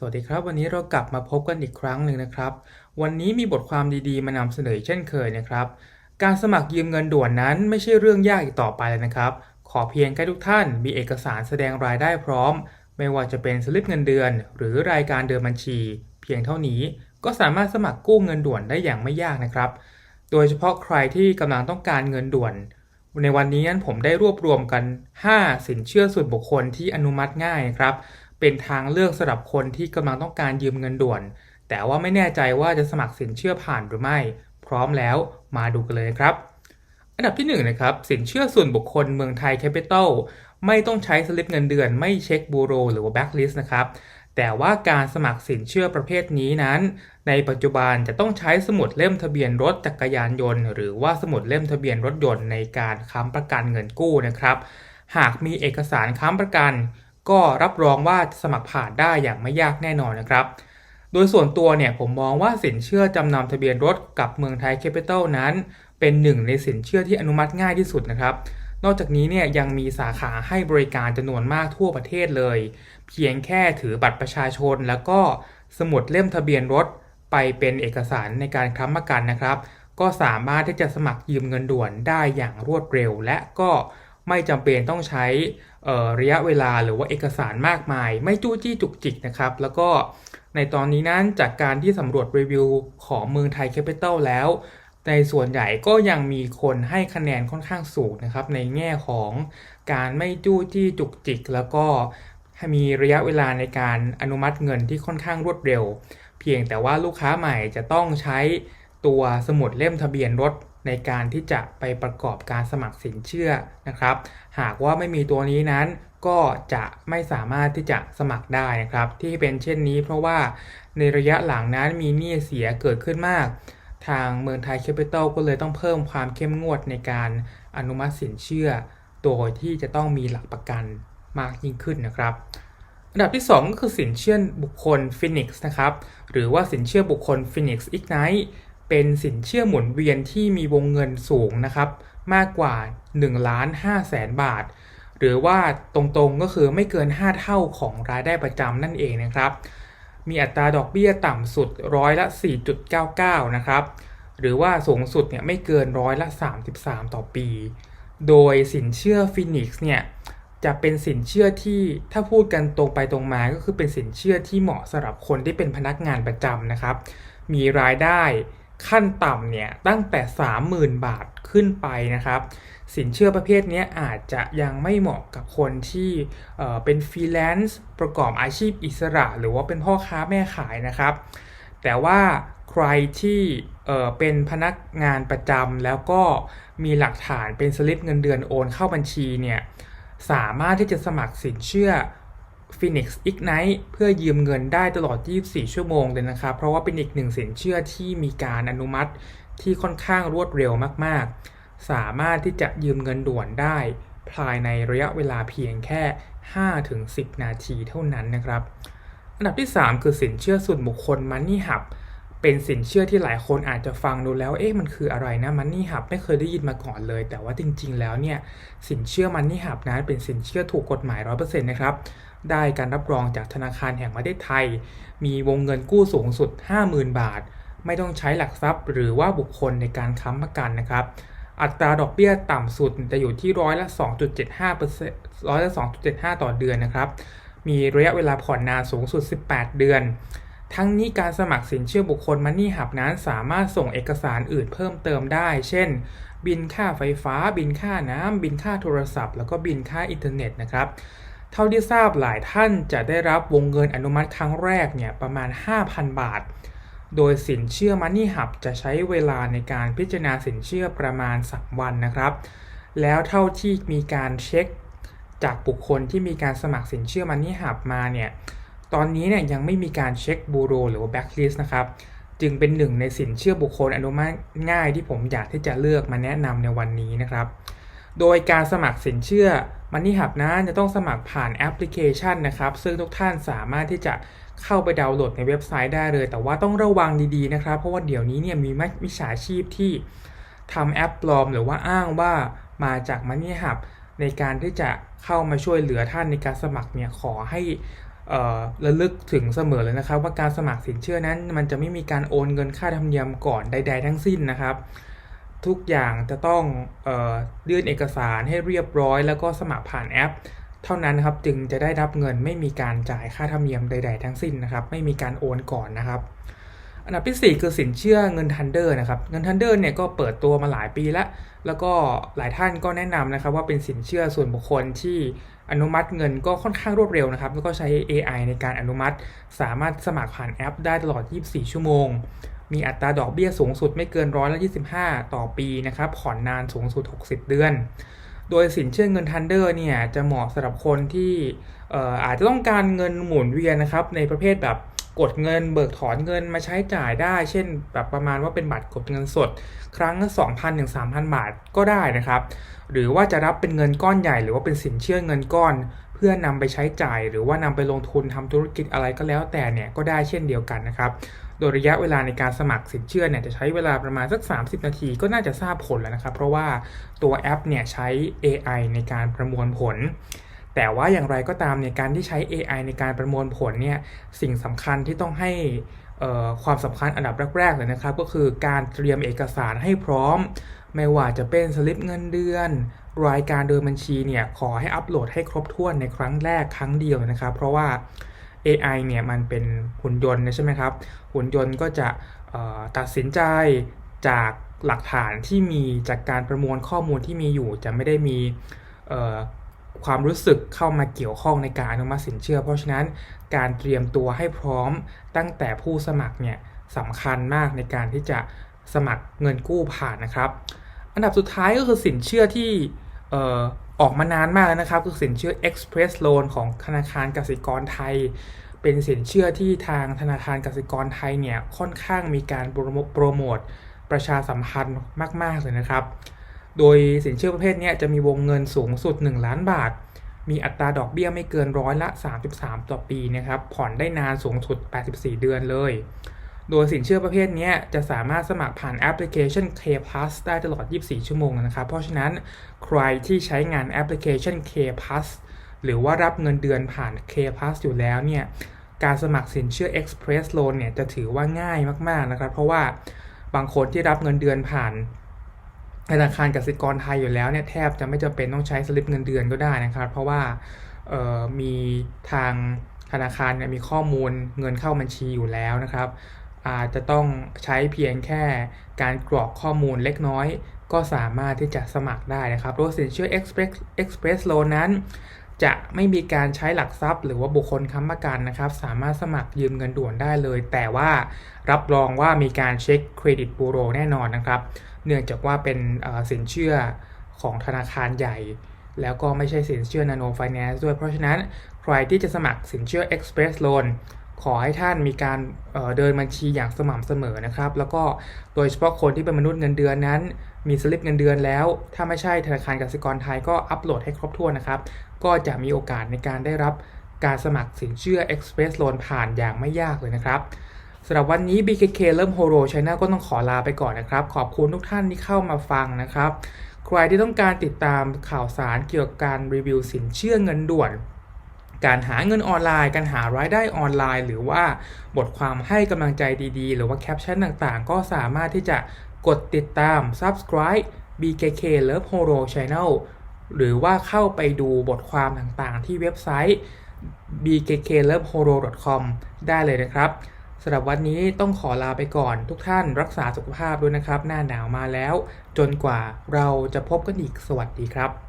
สวัสดีครับ วันนี้เรากลับมาพบกันอีกครั้งหนึ่งนะครับ วันนี้มีบทความดีๆ มานำเสนอเช่นเคยนะครับ การสมัครยืมเงินด่วนนั้นไม่ใช่เรื่องยากอีกต่อไปเลยนะครับ ขอเพียงแค่ทุกท่านมีเอกสารแสดงรายได้พร้อม ไม่ว่าจะเป็นสลิปเงินเดือน หรือรายการเดินบัญชี เพียงเท่านี้ก็สามารถสมัครกู้เงินด่วนได้อย่างไม่ยากนะครับ โดยเฉพาะใครที่กำลังต้องการเงินด่วน ในวันนี้นั้นผมได้รวบรวมกัน 5 สินเชื่อส่วนบุคคลที่อนุมัติง่ายนะครับ เป็นทางเลือกสำหรับคนที่กำลังต้องการยืมเงินด่วน แต่ว่าไม่แน่ใจว่าจะสมัครสินเชื่อผ่านหรือไม่ พร้อมแล้วมาดูกันเลยครับ อันดับที่1นนะครับสินเชื่อส่วนบุคคลเมืองไทยแคปิตอลไม่ต้องใช้สลิปเงินเดือน ไม่เช็คบูโร หรือว่าแบ็กลิสต์นะครับแต่ว่าการสมัครสินเชื่อประเภทนี้นั้น ในปัจจุบันจะต้องใช้สมุดเล่มทะเบียนรถจักรยานยนต์ หรือว่าสมุดเล่มทะเบียนรถยนต์ในการค้ำประกันเงินกู้นะครับ หากมีเอกสารค้ำประกัน ก็รับรองว่าสมัครผ่านได้อย่างไม่ยากแน่นอนนะครับ โดยส่วนตัวเนี่ยผมมองว่าสินเชื่อจำนำทะเบียนรถกับเมืองไทยแคปิตอลนั้น เป็นหนึ่งในสินเชื่อที่อนุมัติง่ายที่สุดนะครับ นอกจากนี้เนี่ยยังมีสาขาให้บริการจำนวนมากทั่วประเทศเลย เพียงแค่ถือบัตรประชาชน แล้วก็สมุดเล่มทะเบียนรถไปเป็นเอกสารในการค้ำประกันนะครับ ก็สามารถที่จะสมัครยืมเงินด่วนได้อย่างรวดเร็ว และก็ ไม่จำเป็นต้องใช้ระยะเวลาหรือว่าเอกสารมากมาย ไม่จู้จี้จุกจิกนะครับ แล้วก็ในตอนนี้นั้นจากการที่สำรวจรีวิวของเมืองไทยแคปิตอลแล้ว ในส่วนใหญ่ก็ยังมีคนให้คะแนนค่อนข้างสูงนะครับ ในแง่ของการไม่จู้จี้จุกจิก แล้วก็มีระยะเวลาในการอนุมัติเงินที่ค่อนข้างรวดเร็ว เพียงแต่ว่าลูกค้าใหม่จะต้องใช้ตัวสมุดเล่มทะเบียนรถ ในการที่จะไปประกอบการสมัครสินเชื่อนะครับ หากว่าไม่มีตัวนี้นั้นก็จะไม่สามารถที่จะสมัครได้นะครับ ที่เป็นเช่นนี้เพราะว่าในระยะหลังนั้นมีหนี้เสียเกิดขึ้นมาก ทางเมืองไทยแคปิตอลก็เลยต้องเพิ่มความเข้มงวดในการอนุมัติสินเชื่อ โดยที่จะต้องมีหลักประกันมากยิ่งขึ้นนะครับอันดับที่ 2 ก็คือสินเชื่อบุคคล Phoenix นะครับ หรือว่าสินเชื่อบุคคล Phoenix Ignite เป็นสินเชื่อหมุนเวียนที่มีวงเงินสูงนะครับ มากกว่า1ล้าน5แสนบาท หรือว่าตรงๆก็คือไม่เกิน 5 เท่าของรายได้ประจำนั่นเองนะครับ มีอัตราดอกเบี้ยต่ำสุดร้อยละ 4.99 นะครับ หรือว่าสูงสุดเนี่ยไม่เกินร้อยละ 33 ต่อปี โดยสินเชื่อฟินิกส์เนี่ยจะเป็นสินเชื่อที่ถ้าพูดกันตรงไปตรงมาก็คือเป็นสินเชื่อที่เหมาะสำหรับคนที่เป็นพนักงานประจำนะครับ มีรายได้ ขั้นต่ำเนี่ยตั้งแต่ 30,000 บาทขึ้นไปนะครับ สินเชื่อประเภทนี้อาจจะยังไม่เหมาะกับคนที่เป็นฟรีแลนซ์ประกอบอาชีพอิสระ หรือว่าเป็นพ่อค้าแม่ขายนะครับ แต่ว่าใครที่เป็นพนักงานประจำแล้วก็มีหลักฐานเป็นสลิปเงินเดือนโอนเข้าบัญชีเนี่ยสามารถที่จะสมัครสินเชื่อ Phoenix Ignite เพื่อยืมเงินได้ตลอด 24 ชั่วโมงเลยนะครับ เพราะว่าเป็นอีกหนึ่งสินเชื่อที่มีการอนุมัติที่ค่อนข้างรวดเร็วมากๆ สามารถที่จะยืมเงินด่วนได้ ภายในระยะเวลาเพียงแค่ 5-10 นาทีเท่านั้นนะครับ อันดับที่ 3 คือสินเชื่อส่วนบุคคล Money Hub เป็นสินเชื่อที่หลายคนอาจจะฟังดูแล้ว เอ๊ะ มันคืออะไรนะ Money Hub ไม่เคยได้ยินมาก่อนเลย แต่ว่าจริง ๆ แล้วเนี่ย สินเชื่อ Money Hub นั้นเป็นสินเชื่อถูกกฎหมาย 100%นะครับ ได้การรับรองจากธนาคารแห่งประเทศไทย มีวงเงินกู้สูงสุด 50,000 บาท ไม่ต้องใช้หลักทรัพย์ หรือว่าบุคคลในการค้ำประกันนะครับ อัตราดอกเบี้ยต่ำสุดจะอยู่ที่ร้อยละ 2.75%ร้อยละ 2.75 ต่อเดือนนะครับ มีระยะเวลาผ่อนนานสูงสุด 18 เดือน ทั้งนี้การสมัครสินเชื่อบุคคลมันนี่หับนั้นสามารถส่งเอกสารอื่นเพิ่มเติมได้ เช่น บินค่าไฟฟ้า บินค่าน้ำบินค่าโทรศัพท์ แล้วก็บินค่าอินเทอร์เน็ตนะครับ เท่าที่ทราบหลายท่านจะได้รับวงเงินอนุมัติครั้งแรกเนี่ยประมาณ 5,000 บาท โดยสินเชื่อ Money Hub จะใช้เวลาในการพิจารณาสินเชื่อประมาณ 3 วันนะครับ แล้วเท่าที่มีการเช็ค จากบุคคลที่มีการสมัครสินเชื่อ Money Hub มาเนี่ยตอนนี้เนี่ยยังไม่มีการเช็คบูโรหรือว่าแบ็กลิสต์นะครับ จึงเป็นหนึ่งในสินเชื่อบุคคลอนุมัติง่ายที่ผมอยากที่จะเลือกมาแนะนำในวันนี้นะครับ โดยการสมัครสินเชื่อ Money Hub นั้นจะต้องสมัครผ่านแอปพลิเคชันนะครับ ซึ่งทุกท่านสามารถที่จะเข้าไปดาวน์โหลดในเว็บไซต์ได้เลย แต่ว่าต้องระวังดีๆนะครับ เพราะว่าเดี๋ยวนี้เนี่ยมีมิจฉาชีพที่ทำแอปปลอม หรือว่าอ้างว่ามาจาก Money Hub ในการที่จะเข้ามาช่วยเหลือท่านในการสมัครเนี่ยขอให้ระลึกถึงเสมอเลยนะครับ ว่าการสมัครสินเชื่อนั้นมันจะไม่มีการโอนเงินค่าธรรมเนียมก่อนใด ๆ ทั้งสิ้นนะครับ ทุกอย่างจะต้องเออยื่นเอกสารให้เรียบร้อย แล้วก็สมัครผ่านแอป เท่านั้นครับจึงจะได้รับเงินไม่มีการจ่ายค่าธรรมเนียมใด ๆ ทั้งสิ้นนะครับ ไม่มีการโอนก่อนนะครับ อันดับที่ 4 คือสินเชื่อเงินทันเดอร์นะครับเงินทันเดอร์เนี่ยก็เปิดตัวมาหลายปีแล้ว แล้วก็หลายท่านก็แนะนำนะครับว่าเป็นสินเชื่อส่วนบุคคลที่อนุมัติเงินก็ค่อนข้างรวดเร็วนะครับ แล้วก็ใช้ AI ในการอนุมัติ สามารถสมัครผ่านแอป ได้ตลอด 24 ชั่วโมง มีอัตราดอกเบี้ยสูงสุดไม่เกินร้อยละ25 ต่อปีนะครับผ่อนนานสูงสุด 60 เดือน โดยสินเชื่อเงินทันเดอร์เนี่ยจะเหมาะสำหรับคนที่ออาจจะต้องการเงินหมุนเวียนนะครับในประเภทแบบกดเงินเบิกถอนเงินมาใช้จ่ายได้ เช่น แบบประมาณว่าเป็นบัตรกดเงินสด ครั้งละ2,000ถึง3,000 บาทก็ได้นะครับ หรือว่าจะรับเป็นเงินก้อนใหญ่ หรือว่าเป็นสินเชื่อเงินก้อน พื่อนำไปใช้จ่ายหรือว่านำไปลงทุนทำธุรกิจอะไรก็แล้วแต่เนี่ยก็ได้เช่นเดียวกันนะครับ โดยระยะเวลาในการสมัครสินเชื่อเนี่ยจะใช้เวลาประมาณสัก 30 นาทีก็น่าจะทราบผลแล้วนะครับ เพราะว่าตัวแอปเนี่ยใช้ AI ในการประมวลผล แต่ว่าอย่างไรก็ตามเนี่ยการที่ใช้ AI ในการประมวลผลเนี่ยสิ่งสำคัญที่ต้องให้ความสำคัญอันดับแรกๆเลยนะครับ ก็คือการเตรียมเอกสารให้พร้อม ไม่ว่าจะเป็นสลิปเงินเดือน รายการเดินบัญชีเนี่ยขอให้อัปโหลดให้ครบถ้วนในครั้งแรกครั้งเดียวนะครับ เพราะว่า AI เนี่ยมันเป็นหุ่นยนต์นะใช่ไหมครับ หุ่นยนต์ก็จะตัดสินใจจากหลักฐานที่มีจากการประมวลข้อมูลที่มีอยู่จะไม่ได้มี ความรู้สึกเข้ามาเกี่ยวข้องในการอนุมัติสินเชื่อ เพราะฉะนั้นการเตรียมตัวให้พร้อมตั้งแต่ผู้สมัครเนี่ยสำคัญมากในการที่จะสมัครเงินกู้ผ่านนะครับ อันดับสุดท้ายก็คือสินเชื่อที่ออกมานานมากแล้วนะครับ คือสินเชื่อ Express Loan ของธนาคารกสิกรไทย เป็นสินเชื่อที่ทางธนาคารกสิกรไทยเนี่ยค่อนข้างมีการโปรโมโปรโมทประชาสัมพันธ์มาก ๆ เลยนะครับ โดยสินเชื่อประเภทนี้จะมีวงเงินสูงสุด 1 ล้านบาท มีอัตราดอกเบี้ยไม่เกินร้อยละ 33 ต่อปีนะครับ ผ่อนได้นานสูงสุด 84 เดือนเลย โดยสินเชื่อประเภทนี้จะสามารถสมัครผ่านแอปพลิเคชัน K Plus ได้ตลอด 24 ชั่วโมงนะครับ เพราะฉะนั้นใครที่ใช้งานแอปพลิเคชัน K Plus หรือว่ารับเงินเดือนผ่าน K Plus อยู่แล้วเนี่ย การสมัครสินเชื่อ Express Loan เนี่ยจะถือว่าง่ายมากๆนะครับ เพราะว่าบางคนที่รับเงินเดือนผ่าน ธนาคารกสิกรไทยอยู่แล้วเนี่ยแทบจะไม่จำเป็นต้องใช้สลิปเงินเดือนก็ได้นะครับ เพราะว่ามีทางธนาคารเนี่ยมีข้อมูลเงินเข้าบัญชีอยู่แล้วนะครับอาจจะต้องใช้เพียงแค่การกรอกข้อมูลเล็กน้อย ก็สามารถที่จะสมัครได้นะครับโดยสินเชื่อ Express Express Loan นั้น จะไม่มีการใช้หลักทรัพย์ หรือว่าบุคคลค้ำประกันนะครับ สามารถสมัครยืมเงินด่วนได้เลย แต่ว่ารับรองว่ามีการเช็คเครดิตบูโรแน่นอนนะครับ เนื่องจากว่าเป็นสินเชื่อของธนาคารใหญ่ แล้วก็ไม่ใช่สินเชื่อนาโนไฟแนนซ์ด้วย เพราะฉะนั้นใครที่จะสมัครสินเชื่อ Express Loan ขอให้ท่านมีการเเดินบัญชีอย่างสม่ำเสมอนะครับ แล้วก็โดยเฉพาะคนที่เป็นมนุษย์เงินเดือนนั้น มีสลิปเงินเดือนแล้ว ถ้าไม่ใช่ธนาคารกสิกรไทยก็อัปโหลดให้ครบถ้วนนะครับ ก็จะมีโอกาสในการได้รับการสมัครสินเชื่อ Express Loan ผ่านอย่างไม่ยากเลยนะครับสำหรับวันนี้ BKK เริ่มโฮโร Channel ก็ต้องขอลาไปก่อนนะครับ ขอบคุณทุกท่านที่เข้ามาฟังนะครับ ใครที่ต้องการติดตามข่าวสารเกี่ยวกับการรีวิวสินเชื่อเงินด่วน การหาเงินออนไลน์ การหารายได้ออนไลน์ หรือว่าบทความให้กำลังใจดีๆ หรือว่าแคปชั่นต่างๆ ก็สามารถที่จะกดติดตาม subscribe BKK Love Horo Channel หรือว่าเข้าไปดูบทความต่างๆ ที่เว็บไซต์ bkklovehoro.com ได้เลยนะครับสำหรับวันนี้ต้องขอลาไปก่อนทุกท่านรักษาสุขภาพด้วยนะครับ หน้าหนาวมาแล้ว จนกว่าเราจะพบกันอีกสวัสดีครับ